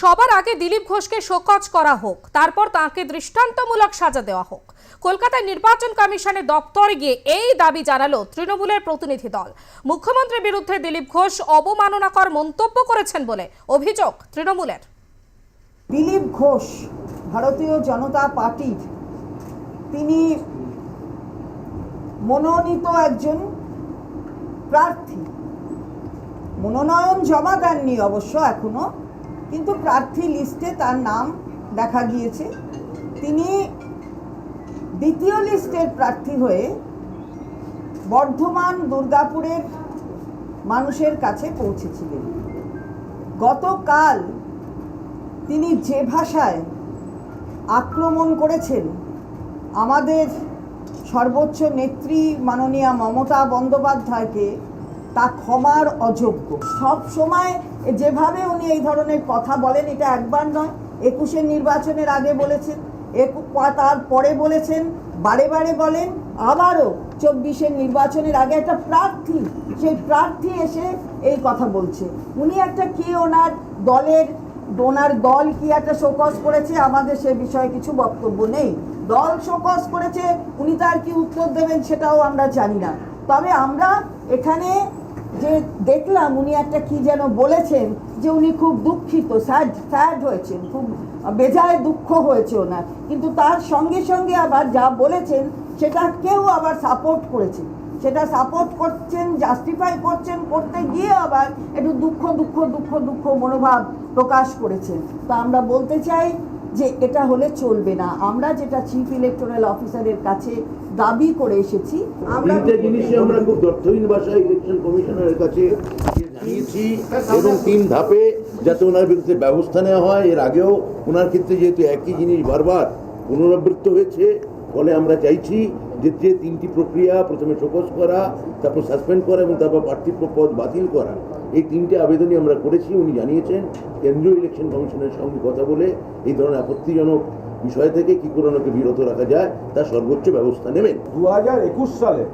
সবার আগে দিলীপ ঘোষকে শোকজ করা হোক, তারপর তাকে দৃষ্টান্তমূলক সাজা দেওয়া হোক। কলকাতায় নির্বাচন কমিশনের দপ্তরে গিয়ে এই দাবি জানালো তৃণমূলের প্রতিনিধি দল। মুখ্যমন্ত্রীর বিরুদ্ধে দিলীপ ঘোষ অবমাননাকর মন্তব্য করেছেন বলে অভিযোগ তৃণমূলের। দিলীপ ঘোষ, ভারতীয় জনতা পার্টির তিনি মনোনীত একজন প্রার্থী। মনোনয়ন জমা দেননি অবশ্য এখনও। কিন্তু প্রার্থী লিস্টে তার নাম দেখা গিয়েছে। তিনি দ্বিতীয় লিস্টের প্রার্থী হয়ে বর্ধমান দুর্গাপুরের মানুষের কাছে পৌঁছেছিলেন। গতকাল তিনি যে ভাষায় আক্রমণ করেছেন, আমাদের সর্বোচ্চ নেত্রী মাননীয়া মমতা বন্দ্যোপাধ্যায়কে তা ক্ষমার অযোগ্য। সব সময় যেভাবে উনি এই ধরনের কথা বলেন, এটা একবার নয় একুশের নির্বাচনের আগে বলেছেন, একু তার পরে বলেছেন, বারে বারে বলেন, আবারও চব্বিশের নির্বাচনের আগে একটা প্রার্থী, সেই প্রার্থী এসে এই কথা বলছে। উনি একটা কি ওনার দলের, ওনার দল কি একটা শোকস করেছে, আমাদের সে বিষয়ে কিছু বক্তব্য নেই। দল শোকস করেছে, উনি তার কি উত্তর দেবেন সেটাও আমরা জানি না। তবে আমরা এখানে যে দেখলাম উনি একটা কি যেন বলেছেন যে উনি খুব দুঃখিত স্যাড স্যাড হয়েছেন, খুব বেজায় দুঃখ হয়েছে ওনার। কিন্তু তার সঙ্গে সঙ্গে আবার যা বলেছেন, সেটা কেউ আবার সাপোর্ট করেছে সেটা সাপোর্ট করছেন জাস্টিফাই করছেন, করতে গিয়ে আবার একটু দুঃখ দুঃখ দুঃখ দুঃখ মনোভাব প্রকাশ করেছেন। তো আমরা বলতে চাই যে এটা হলে চলবে না। আমরা যেটা চিফ ইলেকটোরাল অফিসারের কাছে দাবি করে এসেছি আমরা জিনিস আমরা খুব দর্থহীন ভাষায় ইলেকশন কমিশনারের কাছে জানিয়েছি এবং তিন ধাপে যাতে ওনার বিরুদ্ধে ব্যবস্থা নেওয়া হয়। এর আগেও ওনার ক্ষেত্রে যেহেতু একই জিনিস বারবার পুনরাবৃত্ত হয়েছে ফলে আমরা চাইছি যে যে তিনটি প্রক্রিয়া প্রথমে শোকজ করা, তারপর সাসপেন্ড করা এবং তারপর পার্থিব পদ বাতিল করা, এই তিনটে আবেদনই আমরা করেছি, উনি জানিয়েছেন। কেন্দ্রীয় ইলেকশন কমিশনের সঙ্গে কথা বলে এই ধরনের আপত্তিজনক বিষয় থেকে কি করে ওনাকে বিরত রাখা যায় তার সর্বোচ্চ ব্যবস্থা নেবেন। দু হাজার একুশ সালে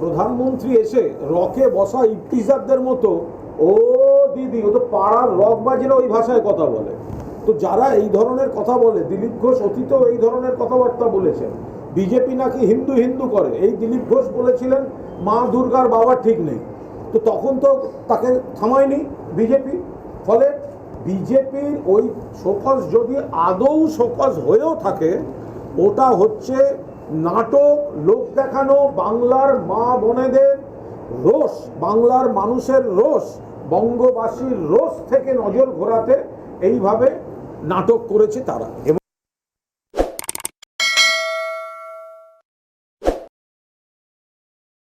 প্রধানমন্ত্রী এসে রকে বসা ইফটিজারদের মতো, ও দিদি, ও তো পাড়ার রক বাজিরা ওই ভাষায় কথা বলে। তো যারা এই ধরনের কথা বলে, দিলীপ ঘোষ অতীতেও এই ধরনের কথাবার্তা বলেছেন। বিজেপি নাকি হিন্দু হিন্দু করে। এই দিলীপ ঘোষ বলেছিলেন, মা দুর্গার বাবা ঠিক নেই। তো তখন তো তাকে থামায়নি বিজেপি। ফলে বিজেপির ওই শোকজ যদি আদৌ শোকজ হয়েও থাকে, ওটা হচ্ছে নাটক, লোক দেখানো, বাংলার মা বোনেদের রোষ, বাংলার মানুষের রোষ, বঙ্গবাসীর রোষ থেকে নজর ঘোরাতে এইভাবে নাটক করেছে তারা।